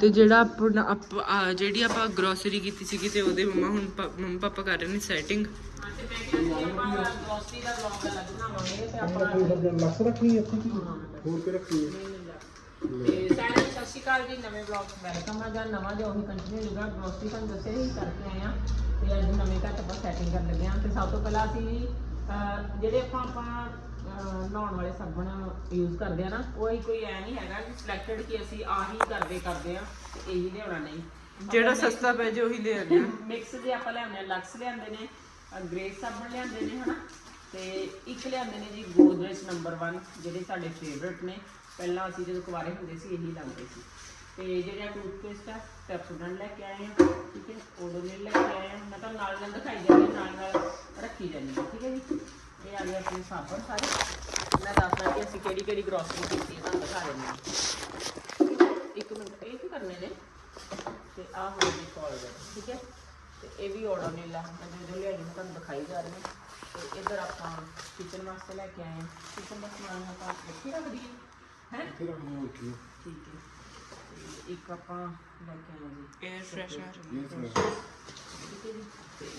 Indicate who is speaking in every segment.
Speaker 1: ਤੇ ਜਿਹੜਾ ਆਪਣਾ ਜਿਹੜੀ ਆਪਾਂ ਗਰੋਸਰੀ ਕੀਤੀ ਸੀ ਤੇ ਉਹਦੇ ਮੰਮਾ ਹੁਣ ਪਾ- ਪਾਪਾ ਕਰ ਰਹੇ ਨੇ ਸੈਟਿੰਗ
Speaker 2: ਹਾਂ ਤੇ ਮੈਂ ਕਿਹਾ ਸੀ ਆਪਾਂ ਗਲੋਸਰੀ
Speaker 3: ਹੋਰ ਕੇ ਰੱਖੀ ਹੈ
Speaker 2: ਤੇ ਸਤਿ ਸ਼੍ਰੀ ਅਕਾਲ ਜੀ ਨਵੇਂ ਬਲੌਗ ਵੈਲਕਮ ਆ ਜਾਂ ਨਵਾਂ ਜੋ ਉਹੀ ਕੰਟੀਨਿਊ ਹੋਊਗਾ ਗਲੋਸਰੀ ਤੁਹਾਨੂੰ ਦੱਸਿਆ ਹੀ ਕਰਕੇ ਆਏ ਆ ਤੇ ਅੱਜ ਨਵੇਂ ਘਰ ਆਪਾਂ ਸੈਟਿੰਗ ਕਰਨ ਲੱਗੇ ਆ ਤੇ ਸਭ ਤੋਂ ਪਹਿਲਾਂ ਅਸੀਂ ਜਿਹੜੇ ਆਪਾਂ ਆਪਾਂ ਨਹਾਉਣ ਵਾਲੇ ਸਾਬਣ ਯੂਜ਼ ਕਰਦੇ ਆ ਨਾ ਉਹ ਹੀ ਕੋਈ ਐ ਨਹੀਂ ਹੈਗਾ ਕਿ ਸਿਲੈਕਟਡ ਕਿ ਅਸੀਂ ਆਹੀ ਕਰਦੇ ਕਰਦੇ ਆ ਤੇ ਇਹੀ ਲਿਆਉਣਾ ਨਹੀਂ।
Speaker 1: ਜਿਹੜਾ ਸਸਤਾ ਪੈ ਜੇ ਉਹੀ ਲੈ ਆਉਂਦੇ ਆ।
Speaker 2: ਮਿਕਸ ਜੇ ਆਪਾਂ ਲਿਆਉਂਦੇ ਆ ਲਕਸ ਲਿਆਉਂਦੇ ਨੇ ਗ੍ਰੇਸ ਸਾਬਣ ਲਿਆਉਂਦੇ ਨੇ ਹਨਾ? ਤੇ ਇੱਕ ਲਿਆਉਂਦੇ ਨੇ ਜੀ ਗੋਦਰੇਜ ਨੰਬਰ 1 ਜਿਹੜੇ ਸਾਡੇ ਫੇਵਰਿਟ ਨੇ। ਪਹਿਲਾਂ ਅਸੀਂ ਜਦੋਂ ਕੁਵਾਰੇ ਹੁੰਦੇ ਸੀ ਇਹੀ ਲਾਉਂਦੇ ਸੀ। ਤੇ ਜਿਹੜਾ ਟੂਥਪੇਸਟ ਆ ਪੈਪਸੋਡੈਂਟ ਲੈ ਕੇ ਆਏ ਆ ਠੀਕ ਹੈ ਓਡੋਨਿਲ ਲੈ ਕੇ ਆਏ ਆ। ਮੈਂ ਤਾਂ ਨਾਲ ਨਾਲ ਦਿਖਾਈ ਜਾਂਦੀ ਨਾਲ ਨਾਲ ਰੱਖੀ ਜਾਂਦੀ ਠੀਕ ਹੈ ਜੀ? ਇਹ ਆ ਗਏ ਆਪਣੇ ਸਾਬਣ ਸਾਰੇ। ਮੈਂ ਦੱਸਦਾ ਕਿ ਅਸੀਂ ਕਿਹੜੀ ਕਿਹੜੀ ਗਰੋਸਰੀ ਕੀਤੀ ਤੁਹਾਨੂੰ ਦਿਖਾ ਦਿੰਦੀ ਹਾਂ। ਇੱਕ ਮਿੰਟ ਇਹ ਕੀ ਕਰਨੇ ਨੇ? ਤੇ ਆਹ ਹੋ ਗਈ ਕੋਲਗੇਟ ਠੀਕ ਹੈ? ਤੇ ਇਹ ਵੀ ਓਡੋਨਿਲ ਆ ਮੈਂ ਜੋ ਜੋ ਲਿਆਈ ਮੈਂ ਤੁਹਾਨੂੰ ਦਿਖਾਈ ਜਾ ਰਹੀ ਹਾਂ। ਤੇ ਇੱਧਰ ਆਪਾਂ ਕਿਚਨ ਵਾਸਤੇ ਲੈ ਕੇ ਆਏ ਹਾਂ। ਕਿਚਨ ਦਾ ਸਮਾਨ ਆਪਾਂ ਇੱਥੇ ਰੱਖ ਦਈਏ ਹੈ?
Speaker 3: ਫਿਰ ਹੋਰ ਕੀ
Speaker 2: ਠੀਕ ਹੈ। ਇੱਕ ਆਪਾਂ ਲੈ ਕੇ ਆਏ ਹਾਂ ਜੀ।
Speaker 1: 에ਅਰ ਫਰੈਸ਼ਨਰ
Speaker 2: ਠੀਕ ਹੈ ਜੀ। ਤੇ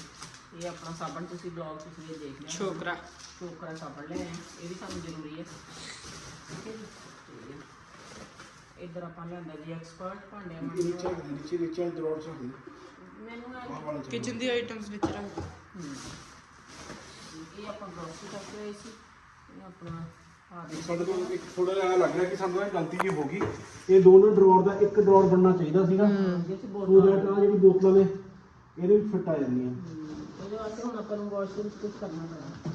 Speaker 2: ਇਹ ਆਪਣਾ ਸਾਬਣ ਤੁਸੀਂ ਬਲੌਗ ਤੁਸੀਂ ਇਹ ਦੇਖ ਲਿਆ
Speaker 1: ਛੋਕਰਾ
Speaker 2: ਛੋਕਰਾ ਸਾਬਣ ਲੈ ਆਏ। ਹਾਂ। ਇਹ ਵੀ ਸਾਨੂੰ ਜ਼ਰੂਰੀ ਹੈ। ਠੀਕ ਹੈ ਜੀ। ਤੇ ਇੱਧਰ ਆਪਾਂ ਲਿਆਂਦਾ ਜੀ ਐਕਸਪਰਟ ਭਾਂਡਿਆਂ
Speaker 3: ਨੀਚੇ
Speaker 2: ਵਾਲਾ।
Speaker 3: ਨੀਚੇ ਨੀਚੇ ਦਰੋੜ ਸਕਦੀ
Speaker 2: ਮੈਨੂੰ ਨਾ
Speaker 3: ਆਹ ਵਾਲਾ
Speaker 1: ਕਿਚਨ ਦੀ ਆਈਟਮਸ ਵਿੱਚ ਰੱਖ।
Speaker 2: ਇਹ ਆਪਾਂ ਗਰੋਸਰੀ ਕਰਕੇ ਆਏ ਸੀ। ਇਹ ਆਪਣਾ ਆ ਦੇ
Speaker 3: ਸਾਡੇ ਕੋਲ ਇੱਕ ਥੋੜਾ ਜਿਹਾ ਲੱਗ ਰਿਹਾ ਕਿ ਸਾਨੂੰ ਇਹ ਗਲਤੀ ਜੀ ਹੋ ਗਈ। ਇਹ ਦੋਨੋਂ ਡਰਾਅਰ ਦਾ ਇੱਕ ਡਰਾਅਰ ਬਣਨਾ ਚਾਹੀਦਾ ਸੀਗਾ।
Speaker 2: ਜਿਸ
Speaker 3: ਉਹ
Speaker 2: ਬੋਤਲ
Speaker 3: ਜਿਹੜਾ ਜਿਹੜੀ ਬੋਤਲਾਂ ਨੇ ਇਹਦੇ ਵਿੱਚ ਫਿੱਟ ਆ ਜਾਂਦੀਆਂ।
Speaker 2: ਉਹਦੇ ਵਾਸਤੇ ਹੁਣ ਆਪਾਂ ਨੂੰ ਵਾਸ਼ਰੂਮ ਕੁਝ ਕਰਨਾ ਪੈਣਾ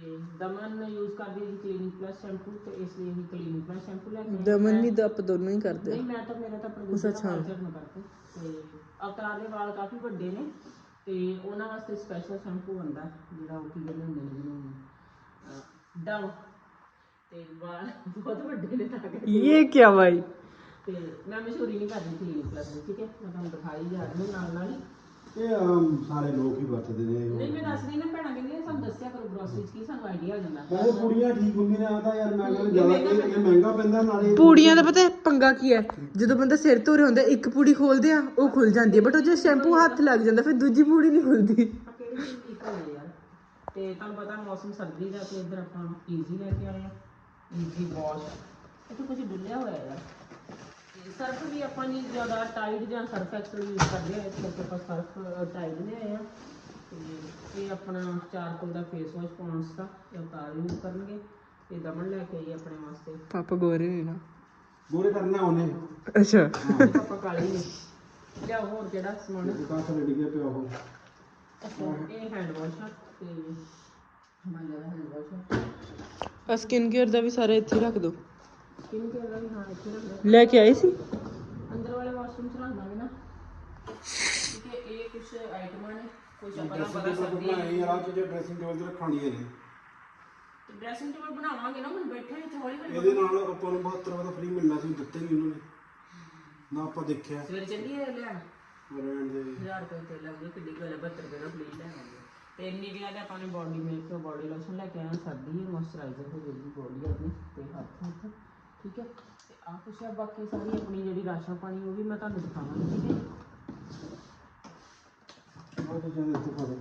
Speaker 2: ਤੇ ਦਮਨ ਯੂਜ਼ ਕਰਦੀ ਹੈ ਜੀ ਕਲੀਨਿਕ ਪਲੱਸ ਸ਼ੈਂਪੂ ਤੇ ਇਸ ਲਈ ਅਸੀਂ ਕਲੀਨਿਕ ਪਲੱਸ ਸ਼ੈਂਪੂ ਲੈ ਕੇ ਆਏ।
Speaker 1: ਦਮਨ ਨਹੀਂ ਤਾਂ ਆਪਾਂ ਦੋਨੋਂ ਹੀ ਕਰਦੇ
Speaker 2: ਨਹੀਂ ਮੈਂ ਤਾਂ ਮੇਰਾ ਤਾਂ ਪ੍ਰੋਡਿਊਸਰ ਕਲਚਰ ਨੂੰ ਕਰਕੇ ਤੇ ਅਵਤਾਰ ਦੇ ਵਾਲ ਕਾਫੀ ਵੱਡੇ ਨੇ ਤੇ ਉਹਨਾਂ ਵਾਸਤੇ ਸਪੈਸ਼ਲ ਸ਼ੈਂਪੂ ਹੁੰਦਾ ਜਿਹੜਾ ਉਹ ਕੀ ਕਹਿੰਦੇ ਹੁੰਦੇ ਨੇ ਜਿਹਨੂੰ ਡਵ ਤੇ ਵਾਲ ਬਹੁਤ ਵੱਡੇ ਨੇ ਤਾਂ ਕਰਕੇ
Speaker 1: ਇਹ ਕੀ ਭਾਈ
Speaker 2: ਤੇ ਮੈਂ ਮਸ਼ਹੂਰੀ ਨਹੀਂ ਕਰਦੀ ਕਲੀਨਿਕ ਪਲੱਸ ਦੀ ਠੀਕ ਹੈ? ਮੈਂ ਤੁਹਾਨੂੰ ਦਿਖਾਈ ਜਾ ਰਹੀ ਹਾਂ ਨਾਲ ਨਾਲ ਹੀ।
Speaker 3: ਇਹ ਆਮ ਸਾਰੇ ਲੋਕ ਹੀ ਵਰਤਦੇ ਨੇ
Speaker 2: ਨਹੀਂ ਮੈਂ ਦੱਸ ਰਹੀ ਨਾ ਭੈਣਾਂ ਕਹਿੰਦੀਆਂ ਸਾਨੂੰ ਦੱਸਿਆ ਕਰੋ ਗਰੋਸਰੀ ਚ ਕੀ ਸਾਨੂੰ ਆਈਡੀਆ ਹੋ ਜਾਂਦਾ।
Speaker 3: ਵੈਸੇ ਕੁੜੀਆਂ ਠੀਕ ਹੁੰਦੀਆਂ ਨੇ ਆ ਤਾਂ ਯਾਰ ਮੈਂ ਕਹਿੰਦਾ ਜ਼ਿਆਦਾ ਇਹ ਇਹ ਮਹਿੰਗਾ ਪੈਂਦਾ ਨਾਲੇ
Speaker 1: ਪੂੜੀਆਂ ਦਾ ਪਤਾ ਹੈ ਪੰਗਾ ਕੀ ਹੈ? ਜਦੋਂ ਬੰਦਾ ਸਿਰ ਧੋ ਰਿਹਾ ਹੁੰਦਾ ਇੱਕ ਪੂੜੀ ਖੋਲਦੇ ਆ ਉਹ ਖੁੱਲ ਜਾਂਦੀ ਹੈ। ਬਟ ਉਹ ਜੇ ਸ਼ੈਂਪੂ ਹੱਥ ਲੱਗ ਜਾਂਦਾ ਫਿਰ ਦੂਜੀ ਪੂੜੀ ਨਹੀਂ ਖੁੱਲਦੀ।
Speaker 2: ਆ ਕਿਹੜੀ ਚੀਜ਼ ਠੀਕ ਹੈ ਯਾਰ? ਤੇ ਤੁਹਾਨੂੰ ਪਤਾ ਮੌਸਮ ਸਰਦੀ ਦਾ ਤੇ ਇੱਧਰ ਆਪਾਂ ਈਜ਼ੀ ਲੈ ਕੇ ਆਏ ਆ ਈਜ਼ੀ ਵਾਸ਼ ਇੱਥੇ ਕੁਝ ਡੁੱਲਿਆ ਹੋਇਆ ਯਾਰ। ਸਰਫ ਵੀ ਆਪਾਂ ਨਹੀਂ ਜ਼ਿਆਦਾ ਟਾਈਡ ਜਾਂ ਸਰਫ ਐਕਸਲ ਯੂਜ਼ ਕਰਦੇ ਆ ਇਸ ਕਰਕੇ ਆਪਾਂ ਸਰਫ ਟਾਈਡ ਲਿਆਏ ਆ। ਤੇ ਇਹ ਆਪਣਾ ਚਾਰਕੋਲ ਦਾ ਫੇਸ ਵਾਸ਼ ਪੌਂਡਸ ਦਾ ਇਹ ਉਤਾਰ ਯੂਜ਼ ਕਰਨਗੇ। ਤੇ ਦਮਨ ਲੈ ਕੇ ਆਈ ਆਪਣੇ ਵਾਸਤੇ।
Speaker 1: ਪਾਪਾ ਗੋਰੇ ਨੇ ਨਾ।
Speaker 3: ਗੋਰੇ ਕਰਨਾ ਉਹਨੇ।
Speaker 1: ਅੱਛਾ।
Speaker 2: ਆਪਾਂ ਕਾਲੀ ਨੇ। ਲਿਆਓ ਹੋਰ ਕਿਹੜਾ ਸਮਾਨ?
Speaker 3: ਦੁਕਾਨ ਤੇ ਡਿੱਗਿਆ ਪਿਆ ਉਹ।
Speaker 2: ਅੱਛਾ ਇਹ ਹੈਂਡ ਵਾਸ਼ ਆ ਤੇ ਹਮਾਰਾ ਹੈਂਡ ਵਾਸ਼ ਆ
Speaker 1: ਆ ਸਕਿਨ ਕੇਅਰ ਦਾ ਵੀ ਸਾਰਾ ਇੱਥੇ ਰੱਖ ਦੋ।
Speaker 2: ਸਕਿਨ ਕੇਅਰ ਦਾ ਵੀ ਹਾਂ ਇੱਥੇ ਰੱਖ ਲਓ
Speaker 1: ਲੈ ਕੇ ਆਏ ਸੀ?
Speaker 2: ਅੰਦਰ ਵਾਲੇ ਵਾਸ਼ਰੂਮ ਚ ਰੱਖ ਦਾਂਗੇ ਨਾ। ਠੀਕ ਹੈ ਇਹ ਕੁਝ ਆਈਟਮਾਂ ਨੇ ਕੁਝ ਆਪਾਂ ਨੂੰ ਪਤਾ ਸਰਦੀ
Speaker 3: ਬਣਾਈ ਯਾਰ ਆ ਚੀਜ਼ਾਂ ਡਰੈਸਿੰਗ ਟੇਬਲ ਤੇ ਰੱਖਣੀਆਂ ਨੇ
Speaker 2: ਡਰੈਸਿੰਗ ਟੇਬਲ ਬਣਾਵਾਂਗੇ ਨਾ ਹੁਣ ਬੈਠੇ ਇੱਥੇ ਹੌਲੀ ਹੌਲੀ।
Speaker 3: ਇਹਦੇ ਨਾਲ ਆਪਾਂ ਨੂੰ 72 ਰੁਪਏ ਦਾ ਫ੍ਰੀ ਮਿਲਣਾ ਸੀ ਦਿੱਤੇ ਨਹੀਂ ਉਹਨਾਂ ਨੇ। ਨਾ ਆਪਾਂ ਦੇਖਿਆ।
Speaker 2: ਸਵੇਰੇ ਚੱਲੀਏ ਲੈਣ?
Speaker 3: ਰਹਿਣ ਦੇ।
Speaker 2: 1000 ਰੁਪਏ ਤੇ ਲੱਗੇ ਕਿੱਡੀ ਗੱਲ ਹੈ 72 ਰੁਪਏ ਦਾ ਪਲੀਜ਼ ਲੈਵਾਂਗੇ ਤੇ ਇੰਨੀ ਵੀ ਆ ਆਪਾਂ ਨੇ ਬਾਡੀ ਮਿਲਕ ਤੋਂ ਬਾਡੀ ਲੋਸ਼ਨ ਲੈ ਕੇ ਹਾਂ, ਸਰਦੀ ਹੈ ਮੋਇਸਚਰਾਈਜ਼ਰ ਹੋ ਜਾਏਗੀ ਬੋਡੀ ਆਪਣੀ ਤੇ ਹੱਥ ਹੱਥ ਠੀਕ ਹੈ? ਤੇ ਆ ਕੁਛ ਆ ਬਾਕੀ ਸਾਰੀ ਆਪਣੀ ਜਿਹੜੀ ਰਾਸ਼ਨ ਪਾਣੀ ਉਹ ਵੀ ਮੈਂ ਤੁਹਾਨੂੰ ਦਿਖਾਵਾਂਗੀ ਠੀਕ ਹੈ
Speaker 3: ਉਹ ਤੇ ਜਾਂਦੇ ਇੱਥੇ ਪਾ ਦੇ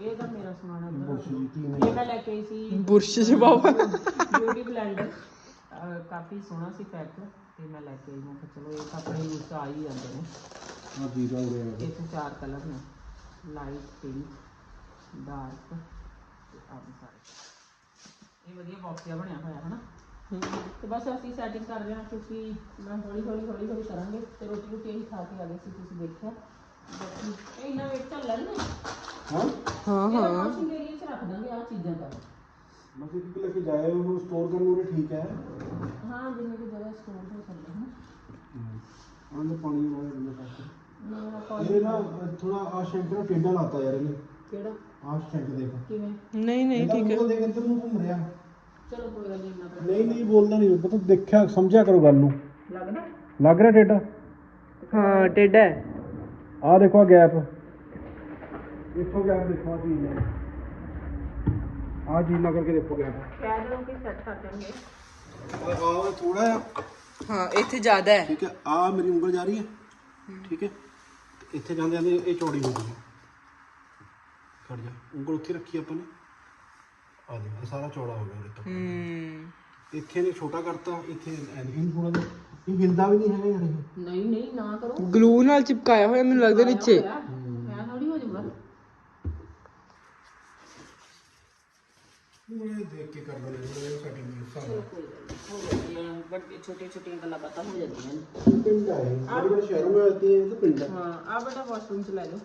Speaker 2: ਇਹ ਤਾਂ ਮੇਰਾ ਸਮਾਨ ਹੈ
Speaker 3: ਬੁਰਸ਼ ਜੀ ਕੀ
Speaker 2: ਇਹ ਮੈਂ ਲੈ ਕੇ ਆਈ ਸੀ।
Speaker 1: ਬੁਰਸ਼ ਚ ਬਾਬਾ
Speaker 2: ਬਿਊਟੀ ਬਲੈਂਡਰ ਕਾਫੀ ਸੋਹਣਾ ਸੀ ਪੈਕ ਤੇ ਮੈਂ ਲੈ ਕੇ ਆਈ। ਮੈਂ ਕਿਹਾ ਚਲੋ ਇਹ ਤਾਂ ਆਪਣੇ ਯੂਜ਼ ਚ ਆ ਹੀ ਜਾਂਦੇ ਨੇ।
Speaker 3: ਆ ਜੀਰਾ ਹੋ ਗਿਆ
Speaker 2: ਇਹ 'ਚ ਚਾਰ ਕਲਰ ਨੇ। ਲਾਈਟ ਪਿੰਕ ਡਾਰਕ ਤੇ ਆਹ ਵੀ ਸਾਰੇ। ਇਹ ਵਧੀਆ ਬਾਕਸ ਜਿਹਾ ਬਣਿਆ ਹੋਇਆ ਹੈ ਨਾ ਤੇ ਬਸ ਅਸੀਂ ਸੈਟਿੰਗ ਕਰ ਹਾਂ ਕਿਉਂਕਿ ਮੈਂ ਹੌਲੀ ਹੌਲੀ ਹੌਲੀ ਹੌਲੀ ਕਰਾਂਗੇ ਤੇ ਰੋਟੀ ਰੋਟੀ ਇਹੀ ਖਾ ਕੇ ਆ ਗਏ ਸੀ ਤੁਸੀਂ ਦੇਖਿਆ। ਬਾਕੀ ਇਹ ਇੰਨਾ ਵੇਟ ਚੱਲਣ ਨਾ
Speaker 3: ਹਾਂ।
Speaker 1: ਹਾਂ।
Speaker 2: ਇਹ
Speaker 1: ਹਾਂ।
Speaker 2: ਵਾਸ਼ਿੰਗ ਏਰੀਆ 'ਚ ਰੱਖ ਦਾਂਗੇ ਆ ਚੀਜ਼ਾਂ ਤਾਂ।
Speaker 3: ਬਸ ਇੱਕ ਲੈ ਕੇ ਜਾਏ ਉਹਨੂੰ ਸਟੋਰ ਕਰਨ ਨੂੰ ਠੀਕ ਹੈ।
Speaker 2: ਹਾਂ ਜਿੰਨੇ ਕਿ ਜਗ੍ਹਾ ਸਟੋਰ ਹੋ ਸਕਦਾ ਹੈ।
Speaker 3: ਆਂਦੇ ਪਾਣੀ ਵਾਲੇ ਬੰਦੇ ਪਾਸੇ
Speaker 2: ਮੇਰਾ ਕਾਲ
Speaker 3: ਇਹਦੇ ਨਾ ਥੋੜਾ ਆ ਸ਼ੈਂਕ ਨਾ ਟੇਡਾ ਲਾਤਾ ਯਾਰ ਇਹਨੇ।
Speaker 2: ਕਿਹੜਾ?
Speaker 3: ਆ ਸ਼ੈਂਕ ਦੇਖ।
Speaker 2: ਕਿਵੇਂ?
Speaker 1: ਨਹੀਂ ਨਹੀਂ ਠੀਕ ਹੈ।
Speaker 3: ਮੂੰਹ ਦੇਖ ਇੱਧਰ ਨੂੰ ਘੁੰਮ ਰਿਹਾ।
Speaker 2: ਚਲੋ ਕੋਈ ਗੱਲ ਨਹੀਂ ਤਾਂ
Speaker 3: ਨਹੀਂ ਨਹੀਂ ਬੋਲਦਾ ਨਹੀਂ ਪਤਾ ਦੇਖਿਆ ਸਮਝਿਆ ਕਰੋ ਗੱਲ ਨੂੰ।
Speaker 2: ਲੱਗਦਾ?
Speaker 3: ਲੱਗ ਰਿਹਾ ਟੇਡਾ?
Speaker 1: ਹਾਂ ਟੇਡਾ
Speaker 3: ਆ ਦੇਖੋ ਆ ਗੈਪ ਇੱਥੋਂ ਗੈਪ ਦੇਖੋ ਆ ਚੀਜ਼ ਆ ਚੀਜ਼ ਨਾ ਕਰਕੇ ਦੇਖੋ ਗੈਪ
Speaker 2: ਕਹਿ ਦਿਓ ਕਿ ਸੈੱਟ ਕਰ ਦੇਣਗੇ।
Speaker 3: ਆ ਥੋੜਾ ਜਿਹਾ।
Speaker 1: ਹਾਂ ਇੱਥੇ ਜ਼ਿਆਦਾ ਹੈ।
Speaker 3: ਠੀਕ ਹੈ ਆ ਮੇਰੀ ਉਂਗਲ ਜਾ ਰਹੀ ਹੈ। ਠੀਕ ਹੈ ਤੇ ਇੱਥੇ ਜਾਂਦੇ ਜਾਂਦੇ ਇਹ ਚੌੜੀ ਹੋ ਗਈ ਖੜ ਜਾ ਉਂਗਲ ਉੱਥੇ ਰੱਖੀ ਆਪਾਂ ਨੇ। ਆ ਦੇ ਇਹ ਸਾਰਾ ਚੌੜਾ ਹੋ ਗਿਆ ਉਰੇ ਤੱਕ
Speaker 1: ਹੂੰ
Speaker 3: ਇੱਥੇ ਨੇ ਛੋਟਾ ਕਰਤਾ ਇੱਥੇ ਇਹਨੂੰ ਥੋੜਾ ਜਿਹਾ ਇਹ ਹਿਲਦਾ ਵੀ ਨਹੀਂ ਹੈਗਾ ਯਾਰ ਇਹ
Speaker 2: ਨਹੀਂ ਨਹੀਂ ਨਾ ਕਰੋ
Speaker 1: ਗਲੂ ਨਾਲ ਚਿਪਕਾਇਆ ਹੋਇਆ ਮੈਨੂੰ ਲੱਗਦਾ ਨੀਚੇ
Speaker 2: ਮੈਂ ਥੋੜੀ ਹੋ ਜਾਊਗਾ
Speaker 3: ਇਹ ਦੇਖ ਕੇ ਕਰ ਲੈਂਦੇ ਨੇ ਸੈਟਿੰਗ ਹਿਸਾਬ
Speaker 2: ਬਟ ਛੋਟੀਆਂ ਛੋਟੀਆਂ ਗੱਲਾਂ ਬਾਤਾਂ ਹੋ ਜਾਂਦੀਆਂ ਨੇ
Speaker 3: ਪਿੰਡ ਆਏ ਬੜੇ ਬੜੇ ਸ਼ਹਿਰੋਂ में आती है ये तो पिंड है
Speaker 2: ਹਾਂ ਆ ਬੇਟਾ ਵਾਸ਼ਰੂਮ ਚ ਲੈ ਲਓ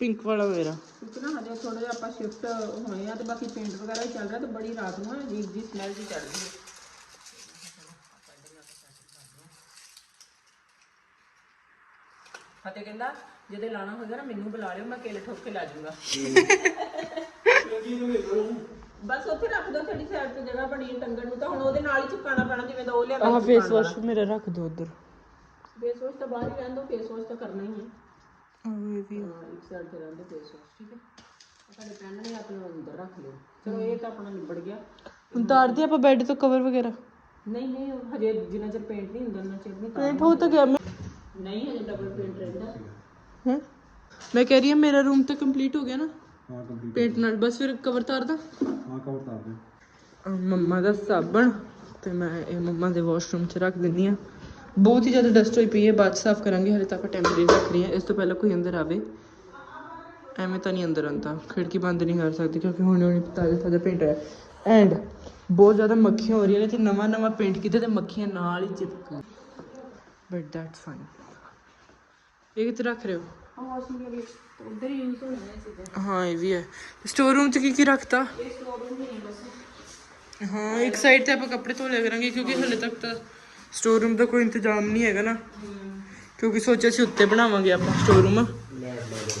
Speaker 1: ਪਿੰਕ ਵਾਲਾ ਮੇਰਾ
Speaker 2: ਕਿਉਂਕਿ ਨਾ ਹਜੇ ਥੋੜਾ ਜਿਹਾ ਆਪਾਂ ਸ਼ਿਫਟ ਹੋਏ ਆ ਤੇ ਬਾਕੀ ਪੇਂਟ ਵਗੈਰਾ ਹੀ ਚੱਲ ਰਿਹਾ ਤੇ ਬੜੀ ਰਾਤ ਨੂੰ ਅਜੀਬ ਜੀ ਸਮੈਲ ਜੀ ਚੜਦੀ ਹੈ। ਫਤਿਹ ਕਹਿੰਦਾ ਜਿਹਦੇ ਲਾਣਾ ਹੋਏਗਾ ਨਾ ਮੈਨੂੰ ਬੁਲਾ ਲਿਓ ਮੈਂ ਕੇਲੇ ਠੋਕ ਕੇ ਲਾ ਜਾਊਂਗਾ। ਬਸ ਉੱਥੇ ਰੱਖ ਦੋ ਥੋੜੀ ਸਾਈਡ ਤੇ ਜਗ੍ਹਾ ਬਣੀ ਹੈ ਟੰਗਣ ਨੂੰ ਤਾਂ ਹੁਣ ਉਹਦੇ ਨਾਲ ਹੀ ਚੁਕਾਣਾ ਪੈਣਾ ਜਿਵੇਂ ਦਾ ਉਹ ਲਿਆ
Speaker 1: ਆਹ ਫੇਸ ਵਾਸ਼ ਮੇਰਾ ਰੱਖ ਦੋ ਉਧਰ।
Speaker 2: ਫੇਸ ਵਾਸ਼ ਤਾਂ ਬਾਹਰ ਹੀ ਰਹਿਣ ਦੋ ਫੇਸ ਵਾਸ਼ ਤਾਂ ਕਰਨਾ ਹੀ ਹੈ। ਰਿਵਿਊ ਐਕਸਲ ਤੇ ਰਹਿੰਦੇ ਪੇਜ ਠੀਕ ਹੈ? ਸਾਡੇ ਪੈਨ ਨੇ ਆਪਣੇ ਨੂੰ ਅੰਦਰ ਰੱਖ ਲਿਓ ਚਲੋ ਇਹ ਤਾਂ ਆਪਣਾ ਨਿਬੜ ਗਿਆ।
Speaker 1: ਉਤਾਰਦੇ ਆਪਾਂ ਬੈੱਡ ਤੋਂ ਕਵਰ ਵਗੈਰਾ।
Speaker 2: ਨਹੀਂ ਨਹੀਂ ਉਹ ਹਜੇ ਜਿੰਨਾ ਚਿਰ ਪੇਂਟ ਨਹੀਂ ਹੁੰਦਾ ਨਾ ਚਿਰ ਨਹੀਂ
Speaker 1: ਪੇਂਟ ਹੋ ਤਾਂ ਗਿਆ
Speaker 2: ਨਹੀਂ ਹਜੇ ਡਬਲ ਪੇਂਟ ਰਹਿੰਦਾ।
Speaker 1: ਹੈ? ਮੈਂ ਕਹਿ ਰਹੀ ਹਾਂ ਮੇਰਾ ਰੂਮ ਤਾਂ ਕੰਪਲੀਟ ਹੋ ਗਿਆ ਨਾ।
Speaker 3: ਹਾਂ ਕੰਪਲੀਟ
Speaker 1: ਪੇਂਟ ਨਾਲ ਬਸ ਫਿਰ ਕਵਰ ਤਾਰਦਾ।
Speaker 3: ਹਾਂ ਕਵਰ
Speaker 1: ਤਾਰਦੇ ਮੰਮਾ ਦਾ ਸਾਬਣ ਤੇ ਮੈਂ ਇਹ ਮੰਮਾ ਦੇ ਵਾਸ਼ਰੂਮ 'ਚ ਰੱਖ ਦਿੰਨੀ ਆ ਬਹੁਤ ਹੀ ਜ਼ਿਆਦਾ ਡਸਟ ਹੋਈ ਪਈ ਹੈ ਬਾਅਦ ਸਾਫ਼ ਕਰਾਂਗੇ ਹਲੇ ਤਾਂ ਆਪਾਂ ਟੈਂਪਰੇਰੀ ਰੱਖ ਰਹੀ ਹਾਂ। ਇਸ ਤੋਂ ਪਹਿਲਾਂ ਕੋਈ ਅੰਦਰ ਆਵੇ। ਐਵੇਂ ਤਾਂ ਨਹੀਂ ਅੰਦਰ ਆਉਂਦਾ। ਖਿੜਕੀ ਬੰਦ ਨਹੀਂ ਕਰ ਸਕਦੀ ਕਿਉਂਕਿ ਹੁਣ ਹੁਣੇ ਤਾਜ਼ਾ ਤਾਜ਼ਾ ਪੇਂਟ ਹੋਇਆ ਐਂਡ ਬਹੁਤ ਜ਼ਿਆਦਾ ਮੱਖੀਆਂ ਹੋ ਰਹੀਆਂ ਨੇ ਤੇ ਨਵਾਂ ਨਵਾਂ ਪੇਂਟ ਕੀਤਾ ਤੇ ਮੱਖੀਆਂ ਨਾਲ ਹੀ ਚਿਪਕ ਬਟ ਦੈਟਸ ਫਾਈਨ ਇਹ ਕਿੱਥੇ ਰੱਖ ਰਹੇ ਹੋ?
Speaker 2: ਹਾਂ
Speaker 1: ਇਹ ਵੀ ਹੈ। ਸਟੋਰ ਰੂਮ 'ਚ ਕੀ ਕੀ ਰੱਖਤਾ?
Speaker 2: ਹਾਂ
Speaker 1: ਇੱਕ ਸਾਈਡ ਤੇ ਆਪਾਂ ਕੱਪੜੇ ਧੋ ਲਿਆ ਕਰਾਂਗੇ ਕਿਉਂਕਿ ਹਲੇ ਤੱਕ ਤਾਂ ਸਟੋਰ ਰੂਮ ਦਾ ਕੋਈ ਇੰਤਜ਼ਾਮ ਨਹੀਂ ਹੈਗਾ ਨਾ ਕਿਉਂਕਿ ਸੋਚਿਆ ਸੀ ਉੱਤੇ ਬਣਾਵਾਂਗੇ ਆਪਾਂ ਸਟੋਰ ਰੂਮ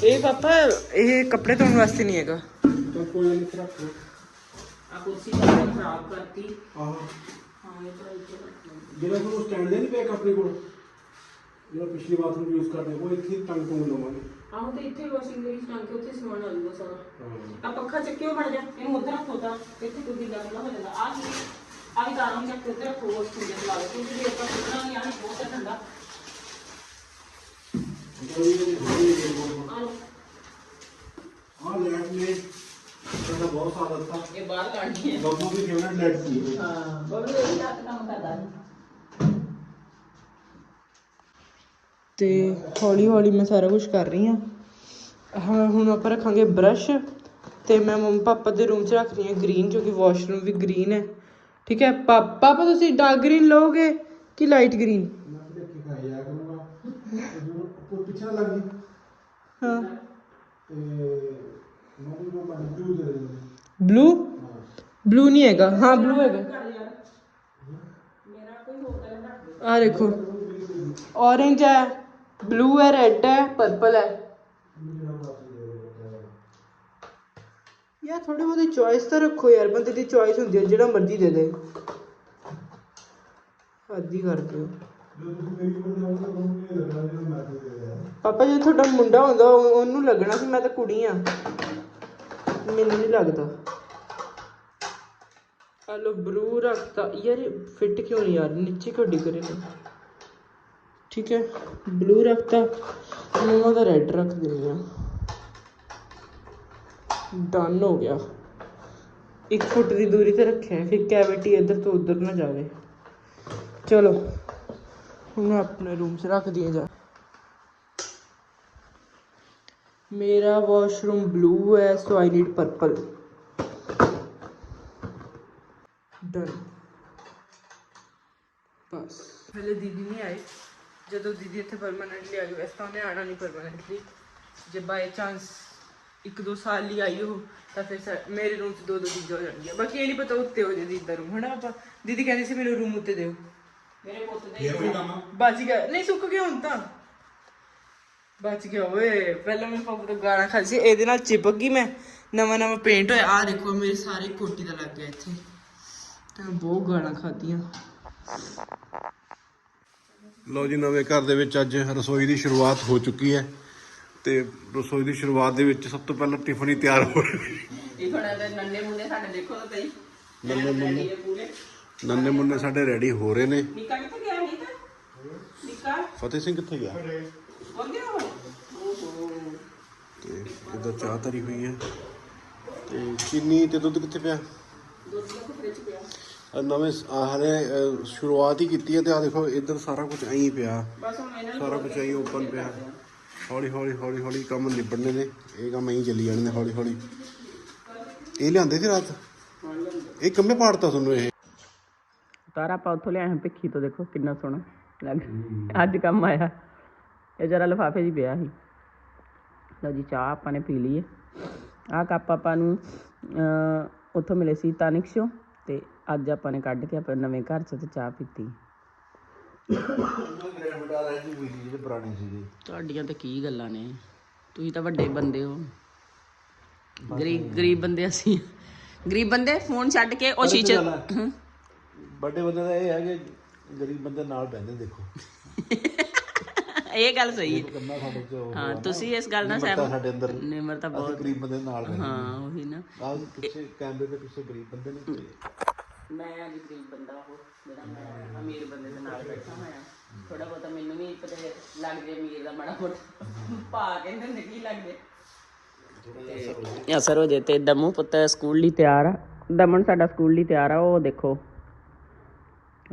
Speaker 1: ਇਹ ਪਾਪਾ ਇਹ ਕੱਪੜੇ ਧੋਣ ਵਾਸਤੇ ਨਹੀਂ ਹੈਗਾ
Speaker 3: ਤਾਂ ਕੋਈ ਨਹੀਂ ਰੱਖ ਲਓ
Speaker 2: ਆ ਕੁਰਸੀ ਖਰਾਬ ਕਰਤੀ
Speaker 3: ਆਹੋ
Speaker 2: ਹਾਂ ਇਹ ਤਾਂ ਇੱਥੇ ਰੱਖ
Speaker 3: ਜਿਹੜਾ ਕੋਲ ਸਟੈਂਡ ਨਹੀਂ ਪਿਆ ਆਪਣੇ ਕੋਲ ਜਿਹੜਾ ਪਿਛਲੀ ਵਾਰ ਨੂੰ ਯੂਜ਼ ਕਰਦੇ ਉਹ ਇੱਥੇ ਟੰਗ ਟੰਗ ਲਵਾਂਗੇ
Speaker 2: ਆਹੋ ਤੇ ਇੱਥੇ ਵਾਸ਼ਿੰਗ ਵਿੱਚ ਟੰਗ ਕੇ ਉੱਥੇ ਸਮਾਨ ਆ ਜਾਊਗਾ ਸਾਰਾ ਆ ਪੱਖਾ ਚੱਕਿਓ ਬਣ ਜਾ ਇਹਨੂੰ ਉਧਰ ਰੱਖੋ ਤਾਂ ਇੱਥੇ ਕੋਈ ਗੱਲ ਨਾ ਹੋ ਜਾਂਦਾ ਆ ਆ ਵੀ ਤਾਰਾਂ ਚੱਕ ਕੇ ਰੱਖੋ ਉਸ ਕੁੰਡੇ ਤੇ ਲਾ ਲਓ ਕਿਉਂਕਿ ਜੇ ਆਪਾਂ ਸੁਣਨਾ ਨਹੀਂ ਆਣੀ ਬਹੁਤ ਹੈ ਠੰਡਾ ਆ ਲਓ
Speaker 3: ਹਾਂ ਲੈਟ ਨੇ ਸਾਡਾ ਬਹੁਤ ਸਾਰਾ ਦਿੱਤਾ।
Speaker 2: ਇਹ ਬਾਹਰ ਲਾਣੀ ਹੈ।
Speaker 3: ਬਾਬੂ ਦੀ ਫੇਵਰਟ ਲੈਟ ਸੀ ਇਹ।
Speaker 2: ਹਾਂ ਬਬਲੂ ਇਹ ਰਾਤ ਕੰਮ ਕਰਦਾ ਨਹੀਂ
Speaker 1: ਤੇ ਹੌਲੀ ਹੌਲੀ ਮੈਂ ਸਾਰਾ ਕੁਝ ਕਰ ਰਹੀ ਹਾਂ। ਹਾਂ ਹੁਣ ਆਪਾਂ ਰੱਖਾਂਗੇ ਬ੍ਰਸ਼ ਤੇ ਮੈਂ ਮੰਮਾ ਪਾਪਾ ਦੇ ਰੂਮ 'ਚ ਰੱਖ ਰਹੀ ਹਾਂ ਗ੍ਰੀਨ ਕਿਉਂਕਿ ਵਾਸ਼ਰੂਮ ਵੀ ਗ੍ਰੀਨ ਹੈ। ਠੀਕ ਹੈ ਪਾ- ਪਾਪਾ ਤੁਸੀਂ ਡਾਰਕ ਗ੍ਰੀਨ ਲਓਗੇ ਕਿ ਲਾਈਟ ਗ੍ਰੀਨ
Speaker 3: ਮੈਂ ਵੀ ਦੇਖ ਕੇ ਖਾਈ ਜਾ ਕਰੂੰਗਾ ਕੋਈ ਪਿੱਛੇ ਨਾ ਲੱਗ ਗਈ
Speaker 1: ਹਾਂ
Speaker 3: ਤੇ ਮੈਂ ਵੀ ਉਹ ਬੰਦ ਬਲੂ ਦੇ ਦੇ
Speaker 1: ਬਲੂ ਬਲੂ ਨਹੀਂ ਹੈਗਾ ਹਾਂ ਬਲੂ ਹੈਗਾ ਆ ਦੇਖੋ orange ਹੈ ਬਲੂ ਹੈ ਰੈੱਡ ਹੈ ਪਰਪਲ ਹੈ ਯਾਰ ਥੋੜੀ ਬਹੁਤੀ ਚੋਇਸ ਤਾਂ ਰੱਖੋ ਯਾਰ, ਬੰਦੇ ਦੀ ਚੋਇਸ ਹੁੰਦੀ ਹੈ ਜਿਹੜਾ ਮਰਜ਼ੀ ਦੇ ਦੇ। ਹੱਦ ਕਰਦੇ ਹੋ। ਪਾਪਾ, ਜੇ ਤੁਹਾਡਾ ਮੁੰਡਾ ਹੁੰਦਾ ਉਹਨੂੰ ਲੱਗਣਾ ਸੀ ਮੈਂ ਤਾਂ ਕੁੜੀ ਆ। ਮੈਨੂੰ ਨਹੀਂ ਲੱਗਦਾ। ਹਲੋ ਬਲੂ ਰੱਖਤਾ। ਯਾਰ ਫਿੱਟ ਕਿਉਂ ਨਹੀਂ ਯਾਰ? ਨੀਚੇ ਕਿਉਂ ਡਿੱਗ ਰਹੇ ਨੇ? ਠੀਕ ਹੈ ਬਲੂ ਰੱਖਤਾ। ਮਮਾ ਦਾ ਰੈੱਡ ਰੱਖ ਦਿੰਦੀ ਆ। ਡਨ ਹੋ ਗਿਆ ਇੱਕ ਫੁੱਟ ਦੀ ਦੂਰੀ ਤੇ ਰੱਖਿਆ ਹੈ, ਫਿਰ ਕੈਵਿਟੀ ਇੱਧਰ ਤੋਂ ਉੱਧਰ ਨਾ ਜਾਵੇ ਚਲੋ ਹੁਣ ਮੈਂ ਆਪਣੇ ਰੂਮ 'ਚ ਰੱਖ ਦਿਆਂ ਜਾ ਮੇਰਾ ਵਾਸ਼ਰੂਮ ਬਲੂ ਹੈ so I need purple done ਬਸ ਹਲੇ ਦੀਦੀ ਨਹੀਂ ਆਏ ਜਦੋਂ ਦੀਦੀ ਇੱਥੇ ਪਰਮਾਨੈਂਟਲੀ ਆ ਗਈ ਵੈਸੇ ਤਾਂ ਉਹਨੇ ਆਣਾ ਨਹੀਂ ਪਰਮਾਨੈਂਟਲੀ ਜੇ ਬਾਈ ਚਾਂਸ ਇੱਕ ਦੋ ਸਾਲ ਲਈ ਆਈ ਹੋ ਤਾਂ ਫਿਰ ਸਾ- ਮੇਰੇ ਰੂਮ 'ਚ ਦੋ ਦੋ ਚੀਜ਼ਾਂ ਹੋ ਜਾਣਗੀਆਂ ਬਾਕੀ ਇਹ ਨਹੀਂ ਪਤਾ ਉੱਤੇ ਹੋ ਜੇ ਦੀਦੀ ਦਾ ਰੂਮ ਹਨਾ? ਆਪਾਂ ਦੀਦੀ ਕਹਿੰਦੀ ਸੀ ਮੈਨੂੰ ਰੂਮ ਉੱਤੇ ਦਿਓ।
Speaker 2: ਮੇਰੇ ਪੁੱਤ ਦੇ
Speaker 3: ਇਹ ਵੀ ਕੰਮ
Speaker 1: ਬਚ ਗਿਆ। ਨਹੀਂ ਸੁੱਕ ਗਿਆ ਹੁਣ ਤਾਂ। ਬਚ ਗਿਆ ਓਏ। ਪਹਿਲਾਂ ਮੈਂ ਪਾਪਾ ਤੋਂ ਗਾਲਾਂ ਖਾਦੀ ਸੀ। ਇਹਦੇ ਨਾਲ ਚਿਪਕ ਗਈ ਮੈਂ। ਨਵਾਂ ਨਵਾਂ ਪੇਂਟ ਹੋਇਆ। ਆ ਦੇਖੋ ਮੇਰੇ ਸਾਰੇ ਕੋਟੀ ਦਾ ਲੱਗ ਗਿਆ ਇੱਥੇ। ਤੇ ਮੈਂ ਬਹੁਤ ਗਾਲਾਂ ਖਾਧੀਆਂ।
Speaker 3: ਲੋ ਜੀ ਨਵੇਂ ਘਰ ਦੇ ਵਿੱਚ ਅੱਜ ਰਸੋਈ ਦੀ ਸ਼ੁਰੂਆਤ ਹੋ ਚੁੱਕੀ ਹੈ। ਤੇ ਰਸੋਈ ਦੀ ਸ਼ੁਰੂਆਤ ਦੇ ਵਿੱਚ ਸਭ ਤੋਂ ਪਹਿਲਾਂ ਟਿਫਨੀ ਤਿਆਰ ਹੋ ਰਹੀ। ਹੈ
Speaker 2: ਇਹ ਥੋੜਾ ਜਿਹਾ ਨੰਨੇ ਮੁੰਡੇ ਸਾਡੇ ਦੇਖੋ ਤਾਂ ਸਹੀ।
Speaker 3: ਨੰਨੇ
Speaker 2: ਪੂਰੇ।
Speaker 3: ਨੰਨੇ ਮੁੰਨੇ ਸਾਡੇ ਰੈਡੀ ਹੋ ਰਹੇ ਨੇ।
Speaker 2: ਨਿੱਕਾ ਕਿੱਥੇ ਗਿਆ ਨਹੀਂ ਤਾਂ? ਨਿੱਕਾ?
Speaker 3: ਫਤਿਹ ਸਿੰਘ ਕਿੱਥੇ ਗਿਆ?
Speaker 2: ਹੋ ਗਿਆ ਉਹ
Speaker 3: ਤੇ ਇਧਰ ਚਾਹ ਤਰੀ ਹੋਈ ਹੈ। ਤੇ ਚੀਨੀ ਤੇ ਦੁੱਧ ਕਿੱਥੇ ਪਿਆ?
Speaker 2: ਦੁੱਧ ਦਾ ਫ੍ਰਿਜ ਪਿਆ?
Speaker 3: ਆਹ ਨਵੇਂ ਸ- ਆਹ ਹਲੇ ਅਹ, ਸ਼ੁਰੂਆਤ ਹੀ ਕੀਤੀ ਹੈ ਤੇ ਆ ਦੇਖੋ ਇੱਧਰ ਸਾਰਾ ਕੁਝ ਐਂ ਹੀ ਪਿਆ। ਸਾਰਾ ਕੁਝ ਐਂ ਓਪਨ ਪਿਆ। ਹੌਲੀ ਹੌਲੀ ਹੌਲੀ ਹੌਲੀ ਕੰਮ ਨਿਬੜਨੇ ਨੇ ਇਹ ਕੰਮ ਐਂ ਚੱਲੀ ਜਾਣੇ ਨੇ ਹੌਲੀ ਹੌਲੀ। ਇਹ ਲਿਆਂਦੇ ਸੀ ਰਾਤ? ਇਹ ਕੰਮੇ ਪਾੜਤਾ ਤੁਹਾਨੂੰ ਇਹ?
Speaker 2: ਤਾਰਾ ਆਪਾਂ ਉੱਥੋਂ ਲਿਆਏ ਹਾਂ ਭਿੱਖੀ ਤੋਂ ਦੇਖੋ ਕਿੰਨਾ ਸੋਹਣਾ ਲੱਗ ਅੱਜ ਕੰਮ ਆਇਆ। ਇਹ ਜਰਾ ਲਿਫਾਫੇ 'ਚ ਪਿਆ ਸੀ। ਲਓ ਜੀ ਚਾਹ ਆਪਾਂ ਨੇ ਪੀ ਲਈ ਹੈ ਆਹ ਕੱਪ ਆਪਾਂ ਨੂੰ ਅਹ, ਉੱਥੋਂ ਮਿਲੇ ਸੀ ਤਾਨਿਕ ਸ਼ੋ ਤੇ ਅੱਜ ਆਪਾਂ ਨੇ ਕੱਢ ਕੇ ਆਪਣੇ ਨਵੇਂ ਘਰ 'ਚ ਤੇ ਚਾਹ ਪੀਤੀ।
Speaker 3: ਜਿਹੜੇ ਪੁਰਾਣੇ ਸੀਗੇ।
Speaker 2: ਤੁਹਾਡੀਆਂ ਤੇ ਕੀ ਗੱਲਾਂ ਨੇ? ਤੁਸੀਂ ਤਾਂ ਵੱਡੇ ਬੰਦੇ ਹੋ। ਗਰੀਬ ਗਰੀਬ ਬੰਦੇ ਅਸੀਂ ਗਰੀਬ ਬੰਦੇ ਫੋਨ ਛੱਡ ਕੇ ਉਹ ਚੀਜ਼
Speaker 3: ਵੱਡੇ ਬੰਦੇ ਦਾ ਇਹ ਹੈ ਕਿ ਗਰੀਬ ਬੰਦੇ ਨਾਲ ਬਹਿੰਦੇ ਦੇਖੋ।
Speaker 2: ਇਹ ਗੱਲ ਸਹੀ ਹੈ। ਹਾਂ ਤੁਸੀਂ ਇਸ ਗੱਲ ਨਾਲ ਸਹਿਮਤ
Speaker 3: ਸਾਡੇ ਅੰਦਰ
Speaker 2: ਨਿਮਰਤਾ ਬਹੁਤ
Speaker 3: ਗਰੀਬ ਬੰਦੇ ਨਾਲ
Speaker 2: ਹਾਂ ਉਹੀ ਨਾ।
Speaker 3: ਪਿੱਛੇ ਕੈਮਰੇ ਦੇ ਪਿੱਛੇ ਗਰੀਬ ਬੰਦੇ ਨੇ।
Speaker 2: ਮੈਂ ਅੱਜ ਗਰੀਬ ਬੰਦਾ ਉਹ ਜਿਹੜਾ ਮੈਂ ਅਮੀਰ ਬੰਦੇ ਦੇ ਨਾਲ ਬੈਠਾ ਹੋਇਆ। ਥੋੜਾ ਬਹੁਤਾ ਮੈਨੂੰ ਵੀ ਪਤਾ ਲੱਗ ਜੇ ਅਮੀਰ ਦਾ ਮਾੜਾ ਮੋਟਾ। ਹੁੰਦੇ ਕੀ ਲੱਗ ਜੇ। ਇਹ ਅਸਰ ਹੋ ਜੇ ਤੇ ਦਮੂ ਪੁੱਤ ਸਕੂਲ ਲਈ ਤਿਆਰ ਆ। ਦਮਨ ਸਾਡਾ ਸਕੂਲ ਲਈ ਤਿਆਰ ਆ ਉਹ ਦੇਖੋ।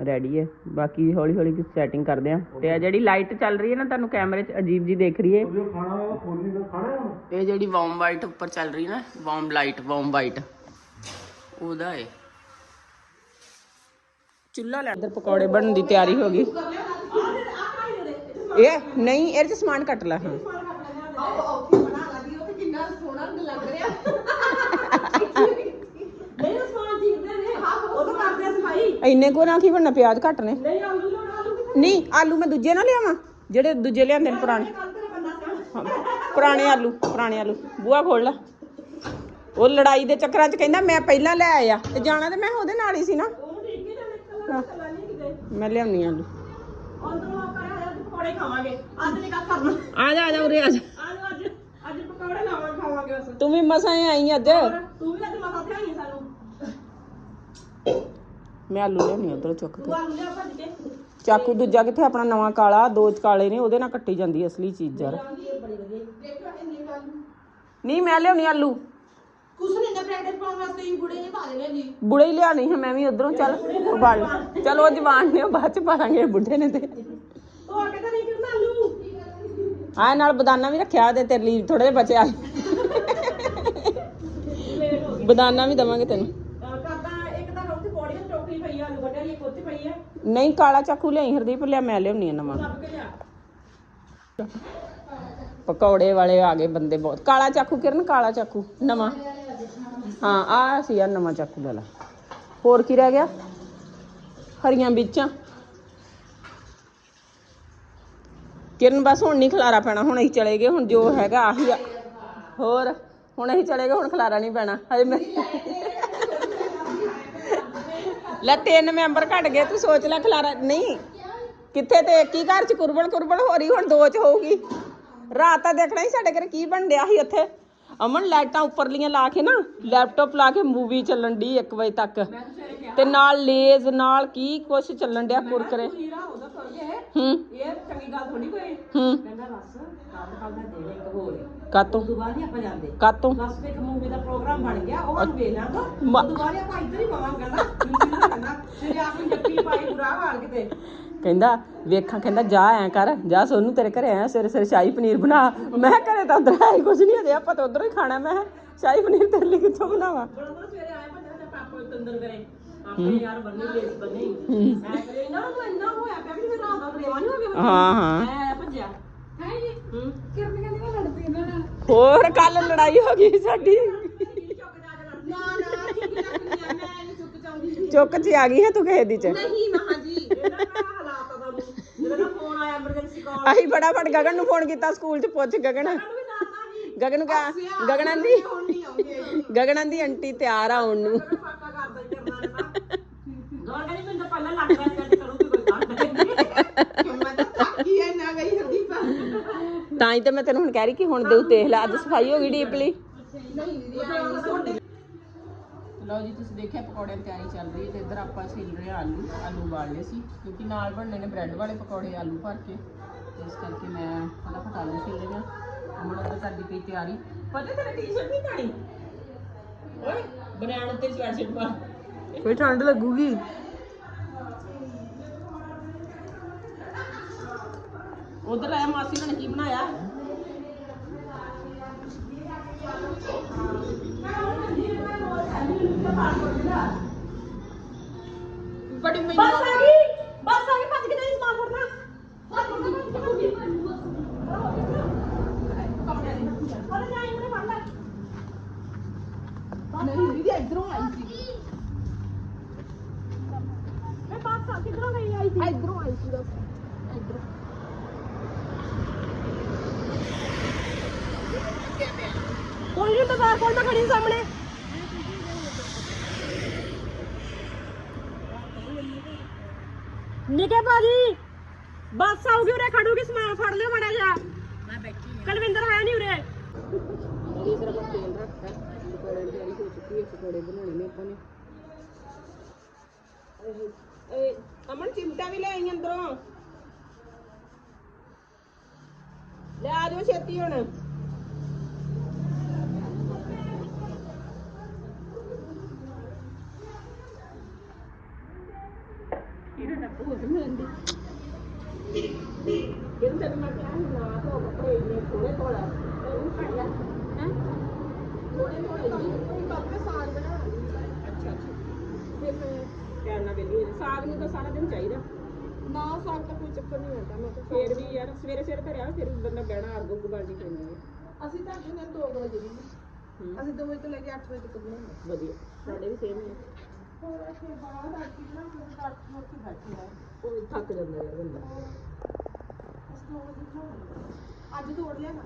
Speaker 2: ਰੈਡੀ ਹੈ ਬਾਕੀ ਹੌਲੀ ਹੌਲੀ ਕੀ ਸੈਟਿੰਗ ਕਰਦੇ ਆ। ਤੇ ਆ ਜਿਹੜੀ ਲਾਈਟ ਚੱਲ ਰਹੀ ਹੈ ਨਾ ਤੁਹਾਨੂੰ ਕੈਮਰੇ 'ਚ ਅਜੀਬ ਜੀ ਦੇਖ ਰਹੀ ਹੈ। ਇਹ ਜਿਹੜੀ ਵਾਰਮ ਵਾਈਟ ਉੱਪਰ ਚੱਲ ਰਹੀ ਨਾ ਵਾਰਮ ਲਾਈਟ ਵਾਰਮ ਵਾਈਟ ਉਹਦਾ ਹੈ ਚੁੱਲ੍ਹਾ ਲੈ ਅੰਦਰ ਪਕੌੜੇ ਬਣਨ ਦੀ ਤਿਆਰੀ ਹੋ ਗਈ। ਇਹ ਨਹੀਂ, ਇਹਦੇ ਚ ਸਮਾਨ ਕੱਟ ਲਾ, ਹਾਂ। ਇੰਨੇ ਕੋ ਨਾ ਕੀ ਬਣਨਾ, ਪਿਆਜ਼ ਘੱਟ ਨੇ। ਨਹੀਂ, ਆਲੂ ਮੈਂ ਦੂਜੇ ਨਾ ਲਿਆਵਾਂ, ਜਿਹੜੇ ਦੂਜੇ ਲਿਆਂਦੇ ਨੇ ਪੁਰਾਣੇ। ਪੁਰਾਣੇ ਆਲੂ ਪੁਰਾਣੇ ਆਲੂ। ਬੂਆ ਖੋਲ ਲੈ। ਉਹ ਲੜਾਈ ਦੇ ਚੱਕਰਾਂ 'ਚ ਕਹਿੰਦਾ, ਮੈਂ ਪਹਿਲਾਂ ਲੈ ਆਇਆ, ਤੇ ਜਾਣਾ ਤੇ ਮੈਂ ਉਹਦੇ ਨਾਲ ਹੀ ਸੀ ਨਾ। ਮੈਂ ਲਿਆਉਣੀ ਆਲੂ। ਆ ਜਾ ਆ ਜਾ ਉਰੇ ਆ ਜਾ। ਤੂੰ ਵੀ ਮਸਾਂ ਹੀ ਆਈ ਅੱਜ। ਮੈਂ ਆਲੂ ਲਿਆਉਣੀ ਉਧਰੋਂ ਚੁੱਕ ਕੇ। ਚਾਕੂ ਦੂਜਾ ਕਿੱਥੇ ਆਪਣਾ ਨਵਾਂ ਕਾਲਾ ਦੋ ਕਾਲੇ ਨੇ ਉਹਦੇ ਨਾਲ ਕੱਟੀ ਜਾਂਦੀ ਅਸਲੀ ਚੀਜ਼ ਯਾਰ। ਨਹੀਂ ਮੈਂ ਲਿਆਉਣੀ ਆਲੂ। ਬੁੜੇ ਹੀ ਲਿਆਣੀ ਹੈ ਮੈਂ ਵੀ ਉਧਰੋਂ ਚੱਲ ਲਾ। ਚੱਲ ਉਹ ਜਵਾਨ ਨੇ ਉਹ ਬਾਅਦ ਚ ਪਾ ਲਾਂਗੇ ਬੁੱਢੇ ਨੇ ਤੇ। ਆ ਨਾਲ ਬਦਾਨਾ ਵੀ ਰੱਖਿਆ ਤੇ ਤੇਰੇ ਲਈ ਥੋੜੇ ਜਿਹੇ ਬਚਿਆ ਬਦਾਨਾ ਵੀ ਦਵਾਂਗੇ ਤੈਨੂੰ। ਨਹੀਂ ਕਾਲਾ ਚਾਕੂ ਲਿਆਈ ਹਰਦੀਪ ਲਿਆ ਮੈਂ ਲਿਆਉਣੀ ਆ ਨਵਾਂ। ਪਕੌੜੇ ਵਾਲੇ ਆ ਗਏ ਬੰਦੇ ਬਹੁਤ। ਕਾਲਾ ਚਾਕੂ ਕਿਰਨ ਕਾਲਾ ਚਾਕੂ ਨਵਾਂ। ਹਾਂ ਆ ਸੀ ਆ ਨਵਾਂ ਚਾਕੂ ਲੈ ਲਾ। ਹੋਰ ਕੀ ਰਹਿ ਗਿਆ? ਹਰੀਆਂ ਮਿਰਚਾਂ। ਕਿਰਨ, ਬਸ ਹੁਣ ਨਹੀਂ ਖਲਾਰਾ ਪੈਣਾ, ਹੁਣ ਅਸੀਂ ਚਲੇ ਗਏ, ਹੁਣ ਜੋ ਹੈਗਾ ਆਹੀ ਆ। ਹੋਰ, ਹੁਣ ਅਸੀਂ ਚਲੇ ਗਏ, ਹੁਣ ਖਲਾਰਾ ਨਹੀਂ ਪੈਣਾ। ਹਜੇ ਮੈਂ ਲੈ ਤਿੰਨ ਮੈਂਬਰ ਘਟ ਗਏ, ਤੂੰ ਸੋਚ ਲੈ ਖਲਾਰਾ, ਨਹੀਂ। ਕਿੱਥੇ ਤੇ ਇੱਕ ਹੀ ਘਰ ਚ ਕੁਰਬਣ ਕੁਰਬਣ ਹੋ ਰਹੀ ਹੁਣ ਦੋ ਚ ਹੋਊਗੀ। ਰਾਤ ਤਾਂ ਦੇਖਣਾ ਹੀ ਸਾਡੇ ਘਰੇ ਕੀ ਬਣ ਡਿਆ ਸੀ ਉੱਥੇ। ਅਮਨ ਲਾਈਟਾਂ ਉੱਪਰਲੀਆਂ ਲਾ ਕੇ ਨਾ ਲੈਪਟਾਪ ਲਾ ਕੇ ਮੂਵੀ ਚੱਲਣ ਦੀ 1 ਵਜੇ ਤੱਕ। ਤੇ ਨਾਲ ਲੇਜ਼ ਨਾਲ ਕੀ ਕੁਛ ਚੱਲਣ ਡਿਆ ਕੁਰਕਰੇ। ਹੂੰ।
Speaker 4: ਇਹ ਚੰਗੀ ਗੱਲ ਥੋੜੀ ਕੋਈ।
Speaker 2: ਹੂੰ।
Speaker 4: ਕਹਿੰਦਾ ਬਸ ਕੱਲ ਕੱਲ ਦਾ ਇੱਕ ਹੋਰ
Speaker 2: ਕਾਤੋਂ?
Speaker 4: ਦੁਬਾਰਾ ਆਪਾਂ ਜਾਂਦੇ।
Speaker 2: ਕਾਤੋਂ?
Speaker 4: ਬਸ ਇੱਕ ਮੂਵੀ ਦਾ ਪ੍ਰੋਗਰਾਮ ਬਣ ਗਿਆ ਉਹ ਨੂੰ ਵੇਖ ਲਾਂਗਾ। ਦੁਬਾਰਾ ਆਪਾਂ ਇੱਧਰ ਹੀ ਪਾਵਾਂਗੇ ਨਾ ਫਿਰ ਆਪ ਨੂੰ ਜੱਫੀ ਪਾਈ ਬੁਰਾ ਹਾਲ ਕਿਤੇ।
Speaker 2: ਕਹਿੰਦਾ ਵੇਖਾਂ ਕਹਿੰਦਾ ਜਾ ਐ ਕਰ ਜਾ ਸੋਨੂੰ ਤੇਰੇ ਘਰੇ ਆਇਆ ਸਵੇਰੇ ਸਵੇਰੇ ਸ਼ਾਹੀ ਪਨੀਰ ਬਣਾ। ਮੈਂ ਕਿਹਾ ਘਰੇ ਤਾਂ ਉਧਰ ਹੈ ਹੀ ਕੁਝ ਨਹੀਂ ਅਜੇ ਆਪਾਂ ਤਾਂ ਉਧਰੋਂ ਹੀ ਖਾਣਾ। ਮੈਂ ਕਿਹਾ ਸ਼ਾਹੀ ਪਨੀਰ ਤੇਰੇ ਲਈ ਕਿੱਥੋਂ ਬਣਾਵਾਂ?
Speaker 4: ਬੜਾ ਬੜਾ ਸਵੇਰੇ ਆਏ ਬੰਦੇ ਤੇ ਪਾਪਾ ਤੰਦਰ ਕਰੇ ਆਪਣੇ ਯਾਰ ਬੰਨੀ ਲੇਸ ਬੰਨੀ। ਮੈਂ ਕਰੇ ਨਾ ਉਹ ਇੰਨਾ ਹੋਇਆ ਪਿਆ ਵੀ ਮੇਰਾ ਰਾਤ ਦਾ ਰੇਵਾ ਨਹੀਂ ਹੋ ਗਿਆ।
Speaker 2: ਹਾਂ ਹਾਂ।
Speaker 4: ਮੈਂ ਭੱਜਿਆ। ਹੈ ਜੀ ਹੂੰ। ਕਿਰਨ ਕਹਿੰਦੀ ਮੈਂ ਲੜਦੀ ਇਹਨਾਂ ਨਾਲ।
Speaker 2: ਹੋਰ ਕੱਲ ਲੜਾਈ ਹੋ ਗਈ ਸਾਡੀ।
Speaker 4: ਨਾ ਨਾ ਠੀਕ ਲੱਗਦੀ ਮੈਂ ਨਹੀਂ ਚੁੱਕ ਚਾਉਂਦੀ
Speaker 2: ਚੁੱਕ ਚ ਆ ਗਈ ਹੈ ਤੂੰ ਕਿਸੇ ਦੀ ਚ।
Speaker 4: ਨਹੀਂ ਮਹਾ ਜੀ ਇਹਨਾਂ ਦਾ ਹਾਲਾਤ ਆ ਤੁਹਾਨੂੰ ਦਾ ਐਮਰਜੈਂਸੀ ਕਾਲ
Speaker 2: ਅਸੀਂ ਫਟਾਫਟ ਗਗਨ ਨੂੰ ਫੋਨ ਕੀਤਾ ਸਕੂਲ ਚ ਪੁੱਛ ਗਗਨ। ਗਗਨ ਨੂੰ ਕਹਾ ਗਗਨ ਆਂਦੀ
Speaker 4: ਹੁਣ ਨਹੀਂ ਆਉਂਦੇ
Speaker 2: ਗਗਨ ਆਂਦੀ ਆਂਟੀ ਤਿਆਰ ਆ ਆਉਣ ਨੂੰ।
Speaker 4: ਗੌਰ ਕਹਿੰਦੀ ਮੈਨੂੰ ਤਾਂ ਪਹਿਲਾਂ ਲੱਗ ਰਿਹਾ ਜੱਟ ਕਰੂਗੀ ਕੋਈ ਗੱਲ ਮੈਂ ਤਾਂ ਥੱਕੀ ਐ ਨਾ ਗਈ ਹਰਦੀਪ
Speaker 2: ਤਾਂ। ਹੀ ਤੇ ਮੈਂ ਤੈਨੂੰ ਹੁਣ ਕਹਿ ਰਹੀ ਕਿ ਹੁਣ ਦੇ ਦੇਖ ਲੈ ਅੱਜ ਸਫ਼ਾਈ ਹੋ ਗਈ ਡੀਪਲੀ। ਲਓ ਜੀ ਤੁਸੀਂ ਦੇਖਿਆ ਪਕੌੜਿਆਂ ਦੀ ਤਿਆਰੀ ਚੱਲ ਰਹੀ ਹੈ ਤੇ ਇੱਧਰ ਆਪਾਂ ਛਿੱਲ ਰਹੇ ਹਾਂ ਆਲੂ ਆਲੂ ਉਬਾਲ ਲਏ ਸੀ ਕਿਉਂਕਿ ਨਾਲ ਬਣਨੇ ਨੇ ਬ੍ਰੈਡ ਵਾਲੇ ਪਕੌੜੇ ਆਲੂ ਭਰ ਕੇ। ਤੇ ਇਸ ਕਰਕੇ ਮੈਂ ਫਟਾਫਟ ਆਲੂ ਛਿੱਲ ਰਹੀ ਹਾਂ। ਅਮਨ ਉੱਧਰ ਕਰਦੀ ਪਈ ਤਿਆਰੀ। ਪਤਾ ਤੇਰਾ ਟੀ-ਸ਼ਰਟ ਨਹੀਂ ਪਾਣੀ? ਓਏ ਬਣਾਉਣ ਉੱਤੇ ਸਵੈਟਸ਼ਰਟ ਪਾ।
Speaker 1: ਕੋਈ ਠੰਡ ਲੱਗੂਗੀ?
Speaker 2: ਉਧਰ ਆਇਆ ਮਾਸੀ ਨੇ ਕੀ ਬਣਾਇਆ? ਬੜੀ ਮੈਨੂੰ
Speaker 4: ਬਸ ਆ ਗਈ। ਬਸ ਆ ਗਈ ਭੱਜ ਕੇ ਨਹੀਂ ਸਮਾਨ ਫੜਨਾ। ਭੱਜ ਕੇ ਭੱਜ ਕੇ ਭੱਜ ਕੇ ਅਰੇ ਨਹੀਂ ਉਹਨੇ ਫੜ ਲੈ। ਨਹੀਂ ਦੀਦੀ ਇਧਰੋਂ ਆਈ ਸੀ। ਮੈਂ ਬਾਤ ਆ ਕਿਧਰੋਂ ਗਈ ਆਈ ਸੀ? ਇਧਰੋਂ ਆਈ ਸੀ ਬਸ। ਇਧਰੋਂ। ਕੋਈ ਨਹੀਂ ਬਾਜ਼ਾਰ ਕੋਲ ਤਾਂ ਖੜੀ ਸਾਹਮਣੇ ਨਿਕੇ ਭਾਜੀ ਆਊਗੀ ਉਰੇ ਖੜੂਗੀ ਸਮਾਨ ਫੜ ਲਿਓ ਮੜਾ ਜਾ ਮੈਂ ਬੈਠੀ ਕਲਵਿੰਦਰ ਹੈ ਨਹੀਂ ਉਰੇ।
Speaker 2: ਇਹ ਮੈਂ ਤੇਲ ਰੱਖਤਾ। ਪਕੌੜੇ ਦੀ ਤਿਆਰੀ ਹੋ ਚੁੱਕੀ ਹੈ ਪਕੌੜੇ ਬਣਾਉਣੇ ਨੇ ਆਪਾਂ ਨੇ।
Speaker 4: ਏ ਅਮਨ ਚਿਮਟਾ ਵੀ ਲੈ ਆਈ ਅੰਦਰੋਂ। ਲੈ ਆ ਜਾਓ ਛੇਤੀ ਹੁਣ ਕਿਹਨ ਤੈਨੂੰ ਮੈਂ ਕਿਹਾ ਸੀ ਨਾ ਧੋ ਕੱਪੜੇ ਇੰਨੇ ਥੋੜੇ ਧੋਲਾ ਤੈਨੂੰ ਕੱਢ ਲੈ ਹੈ ਥੋੜੇ ਧੋਲੇ ਜੀ ਕੋਈ ਕੱਪੜੇ ਸਾਗ ਬਣਾ ਅੱਛਾ ਅੱਛਾ ਫਿਰ ਮੈਂ ਟਾਈਮ ਨਾਲ ਵੇਲੀ ਸਾਗ ਨੂੰ ਤਾਂ ਸਾਰਾ ਦਿਨ ਚਾਹੀਦਾ। ਨਾ ਸਾਗ ਤਾਂ ਕੋਈ ਚੱਕਰ ਨਹੀਂ ਹੁੰਦਾ ਮੈਂ ਤਾਂ ਫੇਰ ਵੀ ਯਾਰ ਸਵੇਰੇ ਸਵੇਰੇ ਧਰਿਆ ਫਿਰ ਵੀ ਬੰਦਾ ਬਹਿਣਾ ਉੱਗ ਬਾਲਦੀ ਪੈਂਦੀ ਹੈ। ਅਸੀਂ ਤਾਂ ਜਿੰਨੇ 2 ਵਜੇ ਦੀ ਅਸੀਂ 2 ਵਜੇ ਤੋਂ ਲੈ ਕੇ 8 ਵਜੇ ਤੱਕ ਬਣਾਉਂਦੇ
Speaker 2: ਵਧੀਆ ਸਾਡੇ ਵੀ ਸੇਮ ਹੀ
Speaker 4: ਹੋਰ ਇੱਥੇ ਬਾਹਰ ਆ ਕੇ ਨਾ ਮੇਰੇ ਘਰ ਤੋਂ ਉੱਥੇ ਬੈਠੇ ਆ
Speaker 2: ਉਹ ਥੱਕ ਜਾਂਦਾ ਯਾਰ ਬੰਦਾ।
Speaker 4: ਅਸੀਂ 2 ਵਜੇ ਤੋਂ ਅੱਜ ਤੋੜ ਲਿਆ ਨਾ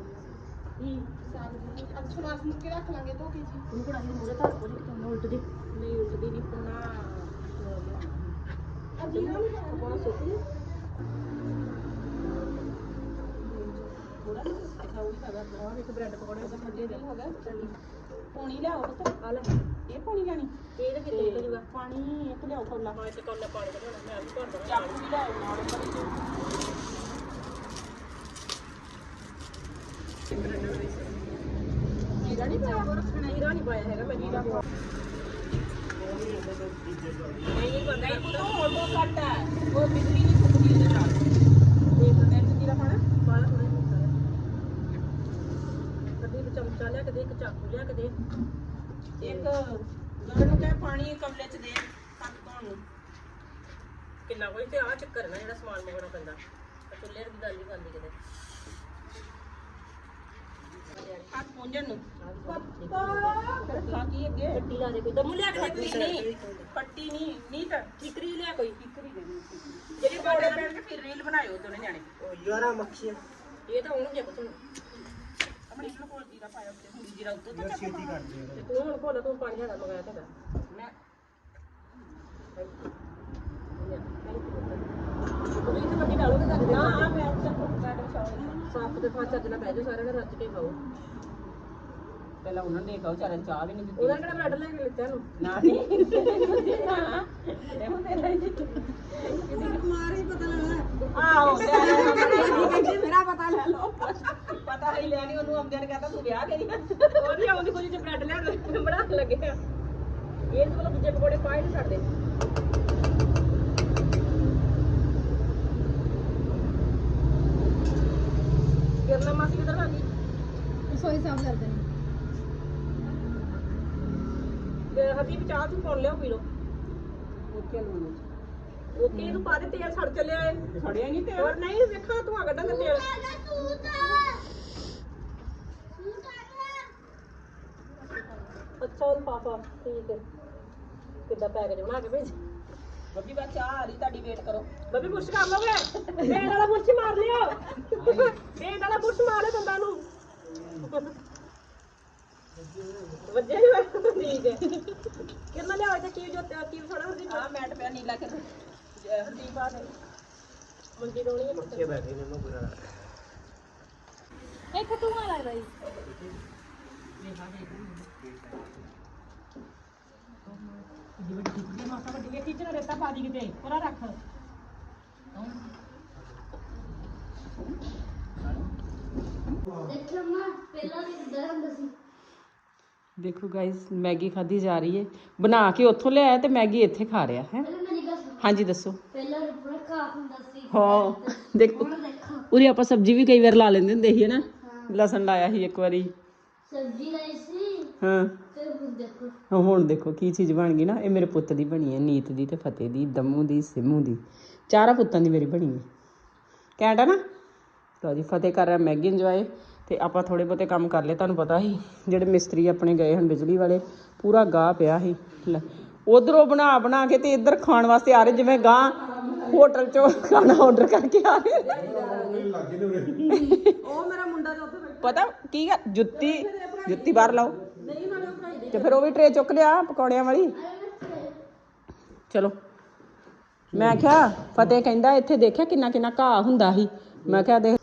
Speaker 4: ਕੀ? ਸਾਗ ਜੀ ਅੱਜ ਸਮਾਸ ਮੁੱਕ ਕੇ ਰੱਖ ਲਾਂਗੇ ਧੋ ਕੇ ਜੀ।
Speaker 2: ਉਹਨੂੰ ਕੜਾਹੀ ਦੇ ਮੂਹਰੇ ਧਰ ਪੋ ਜੀ ਕਿੰਨਾ ਉਲਟਦੀ
Speaker 4: ਨਹੀਂ ਉੱਠਦੀ ਨਹੀਂ। ਪੁਣਾ ਪਾਣੀ ਲਿਆਓ ਪੁੱਤ
Speaker 2: ਆ ਲੈ
Speaker 4: ਇਹ ਪਾਣੀ ਲੈਣੀ
Speaker 2: ਇਹ ਤਾਂ ਕਿੱਥੇ ਨਿਕਲ ਜੂਗਾ
Speaker 4: ਪਾਣੀ ਇੱਕ ਲਿਆਓ ਕੋਲਾ
Speaker 2: ਹਾਂ ਇੱਕ ਕੋਲਾ ਪਾਣੀ ਦਾ ਬਣਾਉਣਾ ਮੈਂ ਵੀ ਭਰ ਦਵਾਂ
Speaker 4: ਚਾਕੂ ਵੀ ਲਿਆਓ ਨਾਲ ਭਰੀ ਜਾਓ।
Speaker 2: ਜੀਰਾ ਨਹੀਂ ਪਾਇਆ ਰੱਖਣਾ ਜੀਰਾ ਨਹੀਂ ਪਾਇਆ ਹੈਗਾ, ਮੈਂ ਜੀਰਾ ਪਾ ਨਹੀਂ ਬੰਦਾ ਹੀ ਪੁੱਤ ਹੋਰ ਬਹੁਤ ਘੱਟ ਹੈ ਉਹ ਬਿਜਲੀ ਨਹੀਂ ਫੁੱਕਦੀ ਉਹਦੇ ਨਾਲ ਦੇਖ ਲੈ ਤੇ ਜੀਰਾ ਪਾਣਾ ਪਾਣਾ ਥੋੜਾ ਜਿਹਾ ਕਦੇ ਇੱਕ ਚਮਚਾ ਲਿਆ ਕਦੇ ਇੱਕ ਚਾਕੂ ਲਿਆ ਕਦੇ
Speaker 4: ਇੱਕ ਗਗਨ ਨੂੰ ਕਹੇ ਪਾਣੀ ਕਮਲੇ ਚ ਦੇ ਕੱਟ ਧੋਣ ਨੂੰ
Speaker 2: ਕਿੰਨਾ ਕੋਈ ਤੇ ਆ ਚੱਕਰ ਨਾ ਜਿਹੜਾ ਸਮਾਨ ਮੰਗਾਉਣਾ ਪੈਂਦਾ ਚੁੱਲ੍ਹੇ ਦੀ ਗੱਲ ਨਹੀਂ ਕਰਨੀ ਕਿਤੇ
Speaker 4: ਹੱਥ ਪੂੰਝਣ ਨੂੰ ਫਿਰ ਅੱਗੇ
Speaker 2: ਪੱਟੀ ਲਾ ਦੇ ਕੋਈ। ਦਮ ਲਿਆ ਕੇ ਦੇ
Speaker 4: ਪੱਟੀ ਨਹੀਂ। ਪੱਟੀ ਨਹੀਂ। ਨੀਤ
Speaker 2: ਠੀਕਰੀ ਲਿਆ ਕੋਈ।
Speaker 4: ਕਿਕਰੀ ਦੇ ਜਿਹੜੀ ਬੋੜੇ ਪੈਣ ਕੇ ਫਿਰ ਰੀਲ ਬਣਾਇਓ ਦੋਨੇ ਜਾਣੇ।
Speaker 2: ਯਾਰਾ ਮੱਖੀਆਂ। ਇਹ ਤਾਂ ਆਉਣਗੇ ਪੁੱਤ ਹੁਣ
Speaker 4: ਆਪਣੀ ਇਸ ਨੂੰ ਕੋਲ ਜੀਰਾ ਪਾਇਆ ਉੱਤੇ ਹੁੰਦੀ ਜੀਰਾ ਉੱਤੇ ਤੇ ਛੇਤੀ ਕਰ
Speaker 2: ਤੇ ਤੂੰ ਹੁਣ ਭੋਲਾ ਤੂੰ ਪਾਣੀ ਹੈਗਾ ਮੰਗਾਇਆ ਤੁਹਾਡਾ
Speaker 4: ਮੈਂ
Speaker 2: ਤੂੰ ਇੱਥੇ ਪੱਟੀ ਡਾਲੋਗੇ ਤਾਂ
Speaker 4: ਹਾਂ ਹਾਂ ਮੈਂ ਚੱਕ ਬੈਠ ਚਾਹ
Speaker 2: ਸਾਫ਼ ਤੇ ਫਾਚ ਚੱਜ ਨਾਲ ਬਹਿ ਜਾਓ ਸਾਰਿਆਂ ਨੇ ਰੱਜ ਕੇ ਖਾਓ।
Speaker 4: ਪਹਿਲਾਂ ਉਹਨਾਂ ਨੇ ਕਹੋ ਚਾਰਨ ਚਾਹ ਵੀ ਨਹੀਂ ਦਿੱਤੀ।
Speaker 2: ਉਹਨਾਂ ਕਿਹੜਾ ਬ੍ਰੈਡ ਲੈ ਕੇ ਲਿੱਤਾ ਨੂੰ
Speaker 4: ਨਾ ਨਹੀਂ ਇਹੋ ਤੇ ਲਈ। ਆਹੋ ਕਹਿੰਦੇ ਮੇਰਾ ਪਤਾ ਲੈ ਲਓ। ਪਤਾ ਹੀ ਲੈਣੀ ਉਹਨੂੰ ਨੇ ਕਹਤਾ ਤੂੰ ਵਿਆਹ ਕਰੀ
Speaker 2: ਉਹ ਵੀ ਆਉਂਦੀ ਕੋਈ ਚ ਬ੍ਰੈਡ ਲਿਆ ਕੇ ਬਣਾ ਲੱਗੇ ਆ। ਇਹ ਤਾਂ ਦੂਜੇ ਪਕੌੜੇ ਪਾਏ ਨਹੀਂ ਛੱਡਦੇ ਕਿਰਨਾ ਮਾਸੀ ਕਿਧਰ ਆ ਗਈ?
Speaker 5: ਰਸੋਈ ਸਾਫ਼ ਕਰਦੇ ਨੇ
Speaker 2: ਤੇ ਹਦੀਪ ਚਾਹ ਤੂੰ ਪਾਉਣ ਲਿਓ ਪੀ ਲਓ।
Speaker 4: ਉੱਥੇ ਲੂਣ
Speaker 2: ਓਕੇ ਇਹਨੂੰ ਪਾ ਦੇ ਤੇਲ ਸੜ ਚੱਲਿਆ ਏ।
Speaker 4: ਛੜਿਆ ਨਹੀਂ ਤੇ
Speaker 2: ਹੋਰ ਨਹੀਂ ਵੇਖਾ ਤੂੰ ਆ ਕੱਢਾਂਗਾ ਤੇਲ ਅੱਛਾ ਪਾਪਾ ਠੀਕ ਹੈ ਕਿੱਦਾਂ ਪੈਕੇਜ ਬਣਾ ਕੇ ਭੇਜ।
Speaker 4: ਬੱਬੀ ਬਾ ਚਾਹ ਆ ਰਹੀ ਤੁਹਾਡੀ ਵੇਟ ਕਰੋ।
Speaker 2: ਬੱਬੀ ਪੁੱਛ ਕਰ ਲਓਗੇ ਵੇਟ ਵਾਲਾ ਪੁੱਛ ਮਾਰ ਲਿਓ। ਵੇਟ ਵਾਲਾ ਪੁੱਛ ਮਾਰੇ ਬੰਦਾ ਨੂੰ। ਵੱਜੇ। ਠੀਕ ਹੈ। ਕਿੰਨਾ ਲਿਆਓ ਤੇ ਕੀ ਜੋ ਕੀ ਥੋੜਾ ਹਰਦੀ
Speaker 4: ਆ ਮੈਟ ਪਿਆ ਨੀਲਾ ਕਰ ਹਰਦੀਪ ਆ ਗਈ
Speaker 2: ਮੰਜੀ ਡੋਣੀ ਹੈ ਪੁੱਤ।
Speaker 5: ਇੱਕ ਧੂਆਂ ਲੱਗਦਾ ਜੀ
Speaker 4: ਵੱਡੀ ਕਿਤੇ ਮਾਸਾ ਵੱਡੀ ਵੇਖੀ ਚ ਰੇਤਾ ਪਾ ਦੀ ਕਿਤੇ ਪਰਾ ਰੱਖ
Speaker 5: ਦੇਖੋ ਮਾਂ ਪਹਿਲਾਂ ਵੀ ਕਿੱਦਾਂ ਹੁੰਦਾ ਸੀ।
Speaker 2: ਦੇਖੋ ਗਾਇਸ ਮੈਗੀ ਖਾਧੀ ਜਾ ਰਹੀ ਹੈ। ਬਣਾ ਕੇ ਉੱਥੋਂ ਲਿਆਇਆ ਤੇ ਮੈਗੀ ਇੱਥੇ ਖਾ ਰਿਹਾ ਹੈ। ਹਾਂਜੀ ਦੱਸੋ।
Speaker 5: ਪਹਿਲਾਂ ਰੁਪੜਾ ਘਾਹ ਹੁੰਦਾ ਸੀ।
Speaker 2: ਹਾਂ ਦੇਖੋ ਉਰੇ ਆਪਾਂ ਸਬਜ਼ੀ ਵੀ ਕਈ ਵਾਰ ਲਾ ਲੈਂਦੇ ਹੁੰਦੇ ਸੀ ਨਾ ਲਸਣ ਲਾਇਆ ਸੀ ਇੱਕ ਵਾਰੀ।
Speaker 5: ਸਬਜ਼ੀ ਲਈ ਸੀ।
Speaker 2: ਹਾਂ।
Speaker 5: ਤੇ ਹੁਣ ਦੇਖੋ।
Speaker 2: ਹਾਂ, ਹੁਣ ਦੇਖੋ ਕੀ ਚੀਜ਼ ਬਣ ਗਈ ਨਾ। ਇਹ ਮੇਰੇ ਪੁੱਤ ਦੀ ਬਣੀ ਹੈ ਨੀਤ ਦੀ ਤੇ ਫਤਿਹ ਦੀ ਦਮੂ ਦੀ ਸਿਮੂ ਦੀ। ਚਾਰਾਂ ਪੁੱਤਾਂ ਦੀ ਮੇਰੀ ਬਣੀ ਹੈ। ਕੈਂਟ ਨਾ? ਲਓ ਜੀ ਫਤਿਹ ਕਰ ਰਿਹਾ ਮੈਗੀ ਇੰਜੋਏ ਤੇ ਆਪਾਂ ਥੋੜੇ ਬਹੁਤੇ ਕੰਮ ਕਰ ਲਏ ਤੁਹਾਨੂੰ ਪਤਾ ਸੀ ਜਿਹੜੇ ਮਿਸਤਰੀ ਆਪਣੇ ਗਏ ਹਨ ਬਿਜਲੀ ਵਾਲੇ ਪੂਰਾ ਗਾਹ ਪਿਆ ਸੀ। ਉਧਰੋਂ ਬਣਾ ਬਣਾ ਕੇ ਤੇ ਇੱਧਰ ਖਾਣ ਵਾਸਤੇ ਆ ਰਹੇ ਜਿਵੇਂ ਗਾਹ ਹੋਟਲ ਚੋਂ ਖਾਣਾ ਆਰਡਰ ਕਰਕੇ ਆ ਰਹੇ।
Speaker 4: ਉਹ ਮੇਰਾ ਮੁੰਡਾ ਤੇ ਉੱਥੇ ਬੈਠਾ।
Speaker 2: ਪਤਾ ਕੀ ਗੱਲ ਜੁੱਤੀ ਜੁੱਤੀ ਬਾਹਰ ਲਾਓ।
Speaker 4: ਨਹੀਂ ਨਾਲੇ ਉਹ ਭਾਈ ਦੇ
Speaker 2: ਤੇ ਫਿਰ ਉਹ ਵੀ ਟਰੇ ਚੁੱਕ ਲਿਆ ਪਕੌੜਿਆਂ ਵਾਲੀ। ਚਲੋ। ਮੈਂ ਕਿਹਾ ਫਤਿਹ ਕਹਿੰਦਾ ਇੱਥੇ ਦੇਖਿਆ ਕਿੰਨਾ ਕਿੰਨਾ ਘਾਹ ਹੁੰਦਾ ਸੀ। ਮੈਂ ਕਿਹਾ ਦੇਖ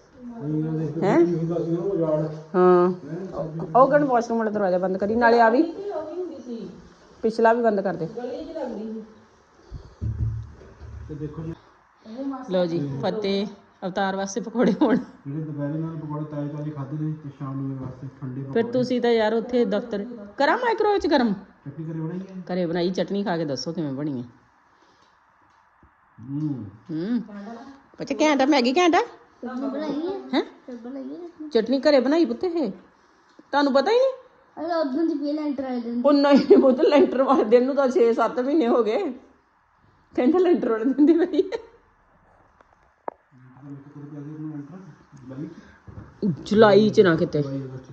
Speaker 2: ਹੈ? ਹਾਂ। ਉਹ ਗਣ ਵਾਸ਼ਰੂਮ ਵਾਲਾ ਦਰਵਾਜ਼ਾ ਬੰਦ ਕਰੀ? ਨਾਲੇ ਆ ਵੀ। ਪਿਛਲਾ ਵੀ ਬੰਦ ਕਰ ਦੇ। ਲਓ ਜੀ, ਫਤਿਹ। ਅਵਤਾਰ ਵਾਸਤੇ ਪਕੌੜੇ ਹੋਣ।
Speaker 3: ਜਿਹੜੇ ਦੁਪਹਿਰੇ ਨਾਲ ਪਕੌੜੇ ਤਾਜ਼ੇ ਤਾਜ਼ੇ ਖਾਦੇ ਨੇ ਤੇ ਸ਼ਾਮ ਨੂੰ ਵਾਸਤੇ ਠੰਡੇ
Speaker 2: ਫਿਰ ਤੁਸੀਂ ਤਾਂ ਯਾਰ ਉੱਥੇ ਦਫ਼ਤਰ ਕਰਾਂ ਮਾਈਕ੍ਰੋਵੇਵ ਚ ਗਰਮ?
Speaker 3: ਚਟਨੀ ਕਰੇ ਬਣਾਈ ਹੈ
Speaker 2: ਘਰੇ ਬਣਾਈ ਚਟਨੀ ਖਾ ਕੇ ਦੱਸੋ ਕਿਵੇਂ ਬਣੀ ਹੈ।
Speaker 3: ਹੂੰ।
Speaker 2: ਹੂੰ। ਬੱਚੇ ਘੈਂਟਾ ਮੈਗੀ ਘੈਂਟਾ
Speaker 5: ਸਬਜ਼ੀ ਬਣਾਈ ਹੈ
Speaker 2: ਹੈ?
Speaker 5: ਸਭ ਬਣਾਈ ਹੈ
Speaker 2: ਚਟਨੀ ਘਰੇ ਬਣਾਈ ਪੁੱਤੇ ਇਹ? ਤੁਹਾਨੂੰ ਪਤਾ ਹੀ ਨਹੀਂ?
Speaker 5: ਅਰੇ ਉਦੋਂ ਦੀ ਪਹਿਲਾਂ ਐਂਟਰ ਆਏ ਦਿਨ।
Speaker 2: ਉਹ ਨਹੀਂ ਪੁੱਤ ਲੈਂਟਰ ਵਾਲੇ ਦਿਨ ਨੂੰ ਤਾਂ 6-7 ਮਹੀਨੇ ਹੋ ਗਏ। ਕਹਿੰਦਾ ਲੈਂਟਰ ਵਾਲੇ ਦਿਨ ਦੀ ਹੈ ਜੁਲਾਈ ਚ ਨਾ ਕਿਤੇ।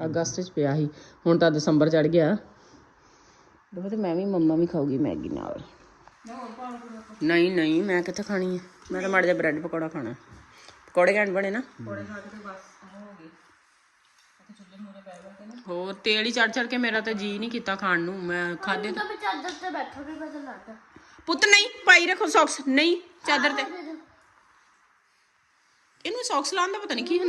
Speaker 2: ਅਗਸਤ ਚ ਪਿਆ ਸੀ। ਹੁਣ ਤਾਂ ਦਸੰਬਰ ਚੜ ਗਿਆ। ਦੇਖੋ ਤੇ ਮੈਂ ਵੀ ਮੰਮਾ ਵੀ ਖਾਊਗੀ ਮੈਗੀ ਨਾਲ। ਨਹੀਂ ਨਹੀਂ ਮੈਂ ਕਿੱਥੇ ਖਾਣੀ ਹੈ ਮੈਂ ਤਾਂ ਮਾੜਾ ਜਿਹਾ ਬ੍ਰੈਡ ਪਕੌੜਾ ਖਾਣਾ। ਪਕੌੜੇ ਘੈਂਟ ਬਣੇ ਨਾ। ਹੋਰ ਤੇਲ ਹੀ ਚੜ ਚੜ ਕੇ ਮੇਰਾ ਤਾਂ ਜੀ ਨਹੀਂ ਕੀਤਾ ਖਾਣ ਨੂੰ ਮੈਂ ਖਾਦੇ
Speaker 5: ਤਾਂ ਮੈਂ ਚਾਦਰ ਤੇ ਬੈਠਾ ਵੀ ਪਤਾ ਲੱਗਦਾ
Speaker 2: ਪੁੱਤ ਨਹੀਂ ਪਾਈ ਰੱਖੋ ਸੌਕਸ ਨਹੀਂ ਚਾਦਰ ਤੇ। ਇਹਨੂੰ ਸੌਕਸ ਲਾਉਣ ਦਾ ਪਤਾ ਨਹੀਂ ਕੀ ਹੁੰਦਾ।